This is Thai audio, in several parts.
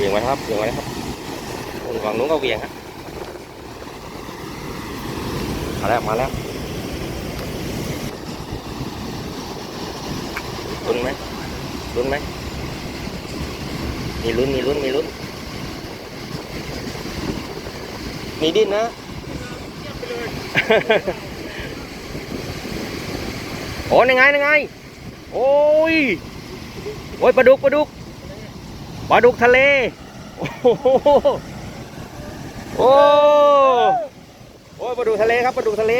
วียงไว้ครับเวียงไว้ครับฝั่งนู้นก็เวียงฮะมาแล้วมาแล้วลุ้นไหมลุ้นไหมมีลุ้นมีลุ้นมีลุ้นมีดิ้นนะโอ้ยังไงยังไง โอ้ย โอ้ยปลาดุกปลาดุก ปลาดุกทะเล โอ้โหโอ้โอ้ปลาดุกทะเลครับปลาดุกทะเล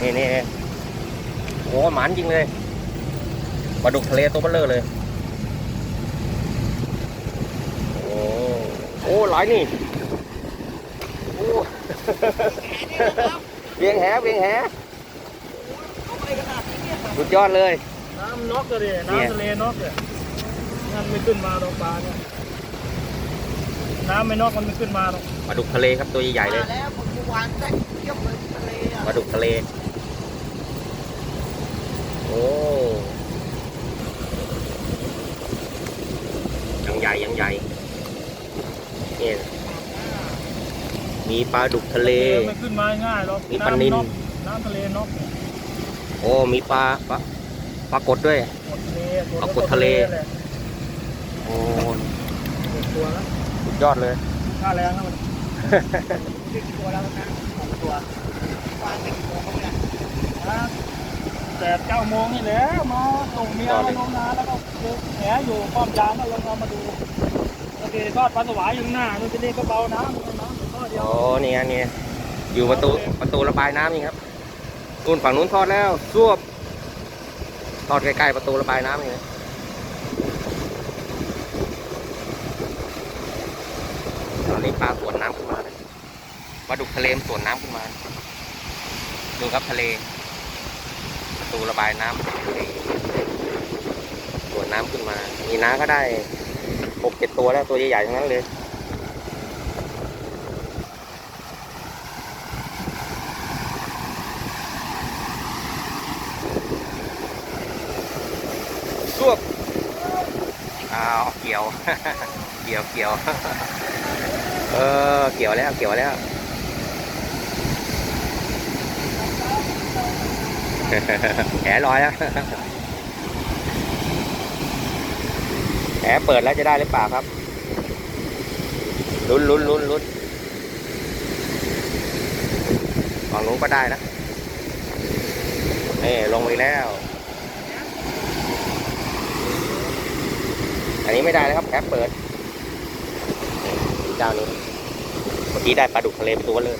นี่นี่โอ้หมานจริงเลยปลาดุกทะเลตัวเบลเลอร์เลย โอ้โอ้หลายนี่โอ้เวียงแหเวียงแหสุดยอดเลย น้ำน็อกเลยเนี่ยน้ำทะเลน็อกเลยนั่นไม่ขึ้นมาตรงปลาเนี่ยน้ำไม่น็อกมันไม่ขึ้นมาหรอกปลาดุกทะเลครับตัวใหญ่ๆเลยมาแล้วผมเมื่อวานได้เที่ยวเลยทะเลอะปลาดุกทะเล โอ้ยังใหญ่ยังใหญ่เนี่ยมีปลาดุกทะเลไม่ขึ้นมาง่ายหรอกมีปลานิลำอกน้ำทะเลน็อกเนี่ยโอ้มีปลาปลา ปลากดด้วยกดทะเลเอากดทะเลแหละโอ้กดตัวแล้วสุดยอดเลยค่าแรงนะมันสิบตัวแล้วนะสองตัววางไปกี่ตัวเขาไม่ได้นะแต่เก้าโมงนี่แหละมาส่งเมียต่อเลมายลงนาแล้วก็เจอแหอยู่ป้อมยามก็ลงมามาดูโอเคทอดปลาสวายอยู่ข้างหน้านู่นจะนี่ก็เบาน้ำน้ำทอดเดียวโอ้เนี่ยเนี่ยอยู่ประตูประตูระบายน้ำนี่ครับนู่นฝั่งนู้นทอดแล้วซวบ ทอดใกล้ๆประตูระบายน้ำนี่นะตอนนี้ปลาสวนน้ำขึ้นมาเลยปลาดุกทะเลสวนน้ำขึ้นมา ดูครับทะเล ประตูระบายน้ำทะเลสวนน้ำขึ้นมา มีน้าก็ได้หกเจ็ดตัวแล้วตัวใหญ่ๆทั้งนั้นเลย รวบอ้าว เกี่ยวเกี่ยวเอ่ออเกี่ยวแล้วเกี่ยวแล้วแหลอยแล้วแหเปิดแล้วจะได้หรือเปล่าครับลุ้นลุ้นลุ้นลุ้นฝั่งนู้นก็ได้นะนี่ลงไปแล้ว อั นนี้ไม่ได้แล้วครับแอปเปิดเจ้านี้เมื่อกี้ได้ปลาดุกทะเลไปตัวเลย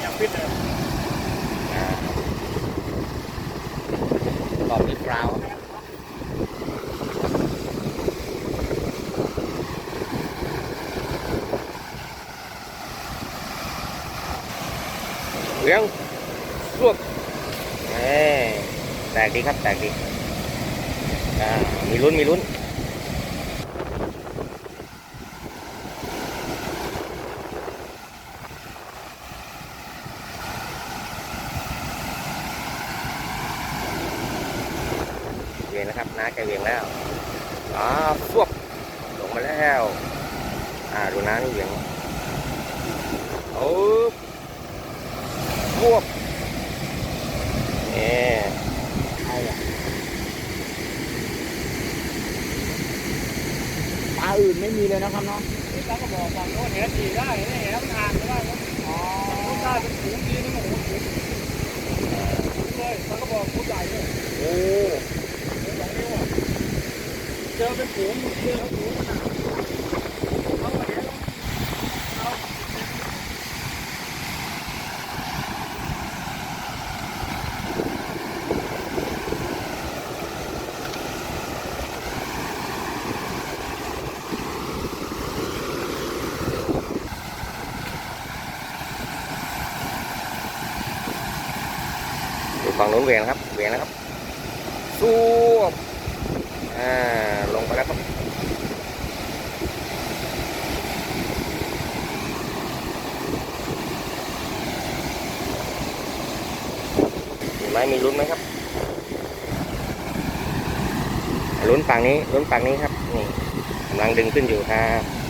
อย่างฟิตเลย อ่าตอบที่ฟราวเลี้ยงรวบเอ้แตกดีครับแตกดีอ่ามีลุ้นมีลุ้นเวียงนะครับน้าแกเวียงแล้วอ๋อฟวบลงมาแล้ว อ่าดูน้านี่เวียงโอ้ ฟวบนี่ใครอะปลาอื่นไม่มีเลยนะครับเนาะเดี๋ยวตาก็บอกฝั่งโน้นแหดีได้แหมันอ่านก็ได้ครับอ๋อรสชาติเป็นสูงดีนะโอ้โหสูงสูงเลยตาก็บอกผู้ใหญ่เลยโอ้สองนิ้วอะเจอเป็นฝูงเจอเป็นฝูงขนาดเอาไปแล้วเอา น ฝั่งนู้นเหวียนครับเหวียนะครับสู้อ่าลงไปแล้วครับไหมมีลุ้นไหมครับลุ้นฝั่งนี้ลุ้นฝั่งนี้ครับนี่กำลังดึงขึ้นอยู่ครับ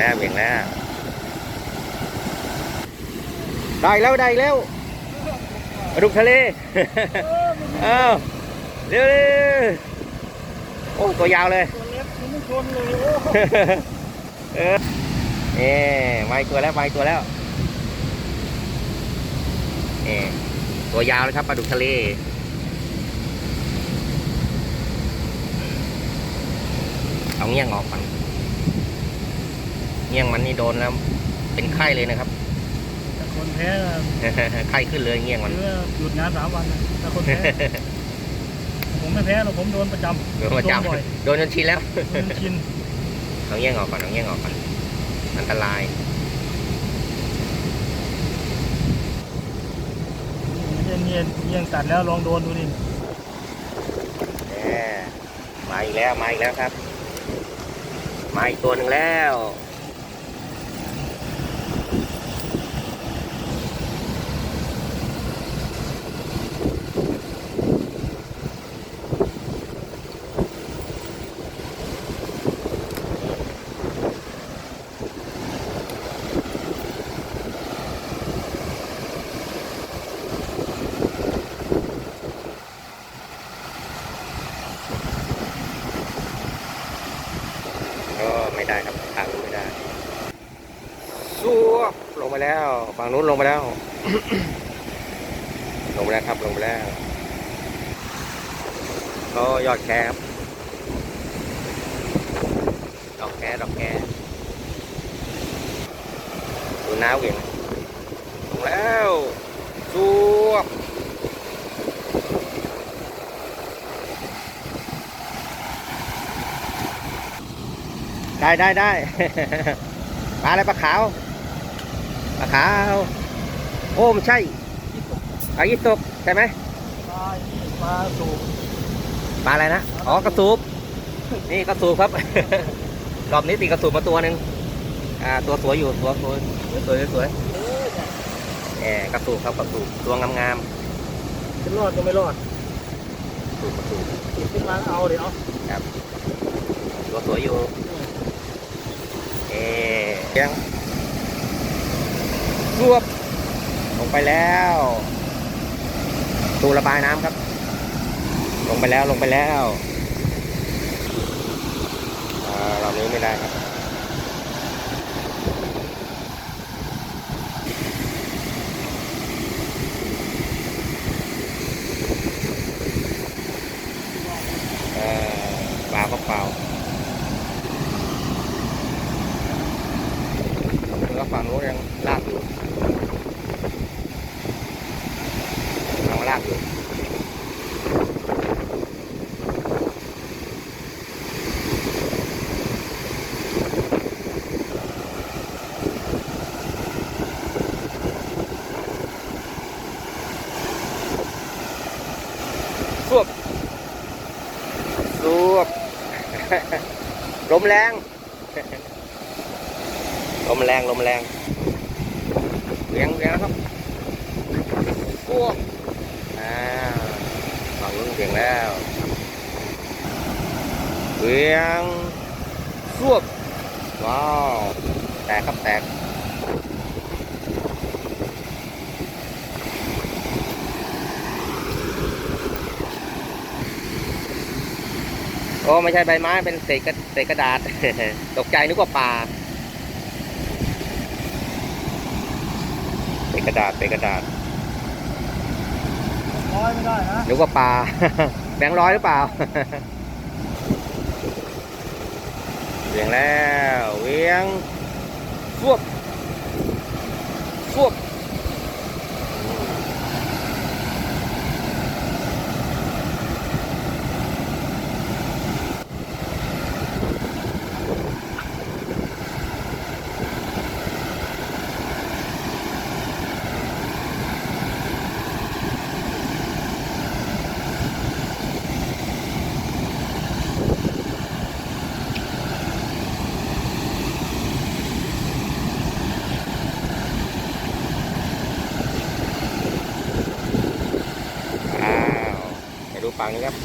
อ่าเหวี่ยงแล้วเหวี่ยงแล้วได้แล้วได้แล้วปลาดุกทะเลอ้าวเร็วเร็วโอ้ตัวยาวเลยตัวเล็กมันไม่ชนเลยโอ้เออเอ๊มาอีกตัวแล้วมาอีกตัวแล้วเอ๊ตัวยาวเลยครับปลาดุกทะเลเอาเงี้ยงออกก่อน เงี้ยงมันนี่โดนแล้ว เป็นไข้เลยนะครับแต่คนแพ้น่ะไข้ขึ้นเลยเงี้ยงมันหรือว่าหยุดงานสามวันนะแต่คนแพ้ผมไม่แพ้หรอกผมโดนประจำโดนประจโดนบ่อยำโดนจนชินแล้วโดนชินเอาเงี้ยงออกก่อนเอาเงี้ยงออกก่อนอันตรายไม่ใช่เนียนเนียงตัดแล้วลองโดนดูดิแหมมาอีกแล้วมาอีกแล้วครับ มาอีกตัวหนึ่งแล้วก็ ไม่ได้ครับทางนู้นไม่ได้สู้ลงไปแล้วฝั่งนู้นลงไปแล้ว ลงไปแล้วครับลงไปแล้วก็ยอดแคครับดอกแคดอกแคดูน้าเหวี่ยงลงแล้วสู้ ได้ได้ได้ ปลาอะไรปลาขาว ปลาขาว โอ้ไม่ใช่ปลายี่สกใช่ไหมปลาปลาสูบปลาอะไรนะ อ๋อกระสูบ นี่กระสูบครับ รอบนี้ตีกระสูบมาตัวหนึ่งอ่า ตัวสวยอยู่ ตัวสวยสวยสวยสวยแหมกระสูบครับกระสูบตัวงามจะรอดก็ไม่รอดๆสูบกระสูบติดขึ้นมาเอาเดี๋ยวเอาตัวสวยอยู่ เอ๊ยังรวบลงไปแล้วตูระบายน้ำครับ ลงไปแล้วลงไปแล้วอ่าเรานี้ไม่ได้ครับ เอ่อเปล่าก็เปล่าแล้วฝั่งนู้นยังลากอยู่ยังลากอยู่สวบ รวบ ลม แรง ลมแรง ลมแรงเวียงเวียงแล้วครับรวบอ่าฝั่งนู้นเวียงแล้วเวียงรวบว้าว แตกครับแตก อ้ไม่ใช่ใบไม้เป็นเศษกระเศษกระดาษ ตกใจนึกว่าปลาเศษกระดาษเศษกระดาษร้อยไม่ได้นะนึกว่าปลาแบงค์ร้อยหรือเปล่าเวียงแล้วเวียงฟวบฟวบ ฝั่งนี้ ครับ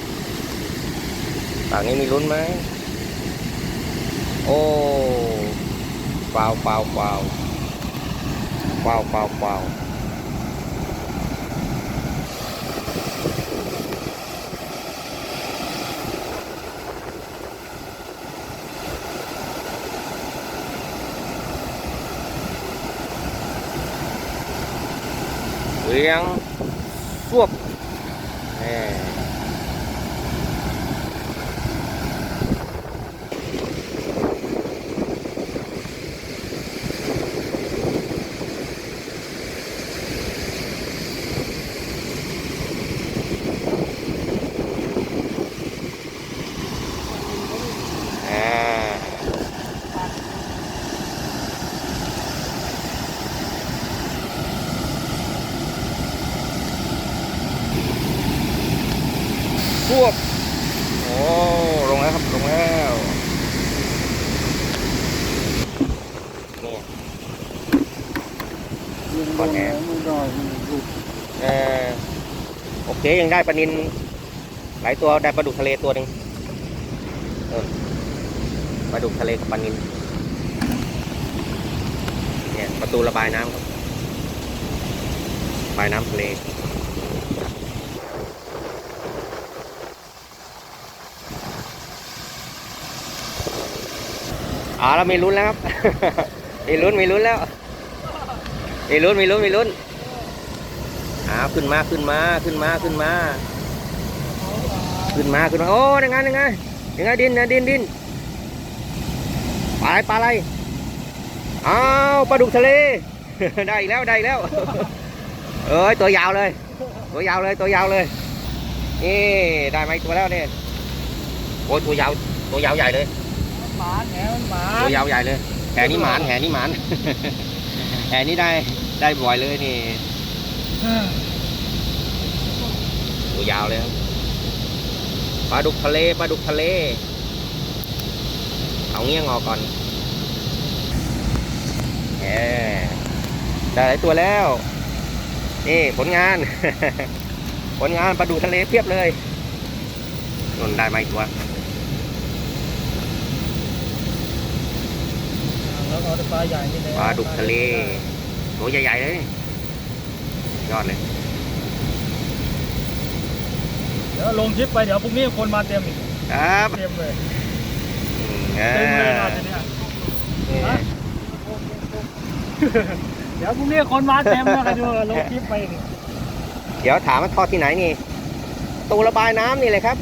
ฝั่งนี้มีลุ้นไหมโอ้ฟาวฟาวฟาวฟาวฟาวฟาวเลี้ยงสวบแน่อ่าสวบโอ้ลงแล้วครับ ลงแล้วนี่ ยัง ก่อนแอร์ ไม่ได้มันหลุด เออโอ เคยังได้ปลานินหลายตัวได้ปลาดุกทะเลตัวหนึ่งปลาดุกทะเลกับปลานินเนี่ยประตูระบายน้ำครับระบายน้ำทะเลอ่าแล้วมีลุ้นแล้วครับ มีลุ้นมีลุ้นแล้ว มีลุ้นมีลุ้นมีลุ้น อ้าวขึ้นมาขึ้นมาขึ้นมาขึ้นมา ขึ้นมาขึ้นมาโอ้ยังไงยังไงยังไงดินนะดินดินปลาอะไรปลาอะไรอ้าวปลาดุกทะเลได้อีกแล้วได้อีกแล้ว เอ้ยตัวยาวเลย ตัวยาวเลยตัวยาวเลยนี่ได้ไหมาอีกตัวแล้วเนี่ยโอ้ยตัวยาวตัวยาวใหญ่เลยหมาแหนมันหมาตัวยาวใหญ่เลยแหนี่หมานแหนี่หมานแหนี่ได้ได้บ่อยเลยนี่ ตัวยาวเลยครับปลาดุกทะเลปลาดุกทะเล เอาเงี้ยงออกก่อนแหมได้หลายตัวแล้ว นี่ผลงาน ผลงานปลาดุกทะเลเพียบเลยนนได้มาอีกตัวแล้วเอาแต่ปลาใหญ่นี่แหละปลาดุกทะเลตัวใหญ่ๆเลย ยอดเลย เดี๋ยวลงคลิปไปเดี๋ยวพรุ่งนี้คนมาเต็มอีกครับเต็มเลยอืมเต็มเลยนะอ่าทีเนี้ยนี่ฮะเดี๋ยวพรุ่งนี้คนมาเต็มนะใครดูลงคลิปไปนี่เดี๋ยวถามว่าทอดที่ไหนนี่ ตูระบายน้ำนี่เลยครับ